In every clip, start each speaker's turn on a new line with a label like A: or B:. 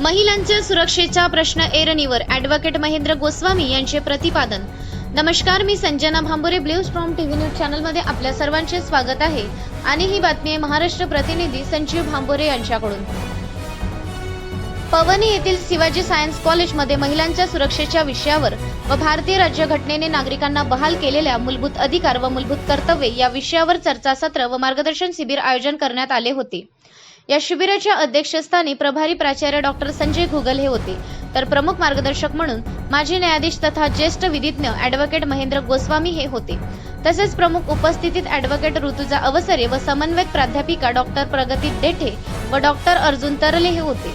A: महिलांच्या सुरक्षेचा प्रश्न एरणीवर ॲडव्होकेट महेंद्र गोस्वामी यांचे प्रतिपादन. नमस्कार मी Sanjana Bhambure blues from TV news चॅनलमध्ये आपल्या सर्वांचे स्वागत आहे. आणि ही बातमी आहे महाराष्ट्र प्रतिनिधी संजीव भांबुरे यांच्याकडून. पवनी येथील शिवाजी सायन्स कॉलेजमध्ये महिलांच्या सुरक्षेच्या विषयावर व भारतीय राज्यघटनेने नागरिकांना बहाल केलेल्या मूलभूत अधिकार व मूलभूत कर्तव्ये या विषयावर चर्चासत्र व मार्गदर्शन शिबिर आयोजन करण्यात आले होते. या शिबिराच्या अध्यक्षस्थानी प्रभारी प्राचार्य डॉक्टर संजय घुगल हे होते. तर प्रमुख मार्गदर्शक म्हणून माजी न्यायाधीश तथा ज्येष्ठ विधिज्ञ ॲडव्होकेट महेंद्र गोस्वामी हे होते. तसेच प्रमुख उपस्थितीत ॲडव्होकेट ऋतुजा अवसरे व समन्वयक प्राध्यापिका डॉक्टर प्रगती देठे व डॉक्टर अर्जुन तरले हे होते.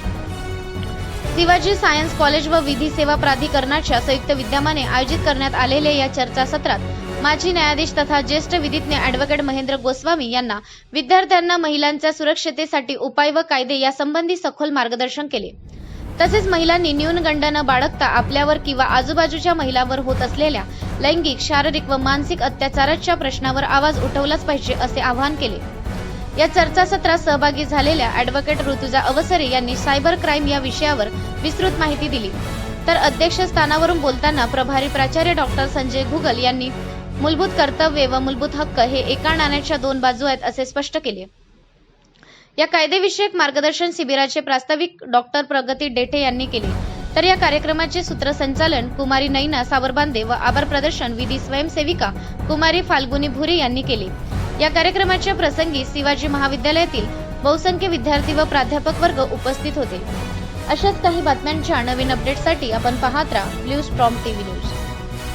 A: शिवाजी सायन्स कॉलेज व विधी सेवा प्राधिकरणाच्या संयुक्त विद्यमाने आयोजित करण्यात आलेल्या या चर्चासत्रात माजी न्यायाधीश तथा ज्येष्ठ विधिज्ञ ॲडव्होकेट महेंद्र गोस्वामी यांना विद्यार्थ्यांना महिलांच्या सुरक्षतेसाठी उपाय व कायदे यासंबंधी सखोल मार्गदर्शन केले. तसेच महिलांनी न्यूनगंड न बाळगता आपल्यावर किंवा आजूबाजूच्या महिलांवर होत असलेल्या लैंगिक शारीरिक व मानसिक अत्याचाराच्या प्रश्नावर आवाज उठवलाच पाहिजे असे आवाहन केले. या चर्चासत्रात सहभागी झालेल्या ॲडव्होकेट ऋतुजा अवसरे यांनी सायबर क्राईम या विषयावर विस्तृत माहिती दिली. तर अध्यक्षस्थानावरून बोलताना प्रभारी प्राचार्य डॉक्टर संजय घुगल यांनी मूलभूत कर्तव्ये व मूलभूत हक्क हे एका नाण्याच्या दोन बाजू आहेत असे स्पष्ट केले. या कायदेविषयक मार्गदर्शन शिबिराचे प्रास्ताविक डॉक्टर प्रगती डेठे यांनी केले. तर या कार्यक्रमाचे सूत्रसंचालन कुमारी नैना सावरबांदे व आभार प्रदर्शन विधी स्वयंसेविका कुमारी फाल्गुनी भुरे यांनी केले. या कार्यक्रमाच्या प्रसंगी शिवाजी महाविद्यालयातील बहुसंख्य विद्यार्थी व प्राध्यापक वर्ग उपस्थित होते. अशाच काही बातम्यांच्या नवीन अपडेटसाठी आपण पाहत राहा ब्ल्यू स्ट्रॉम टीव्ही न्यूज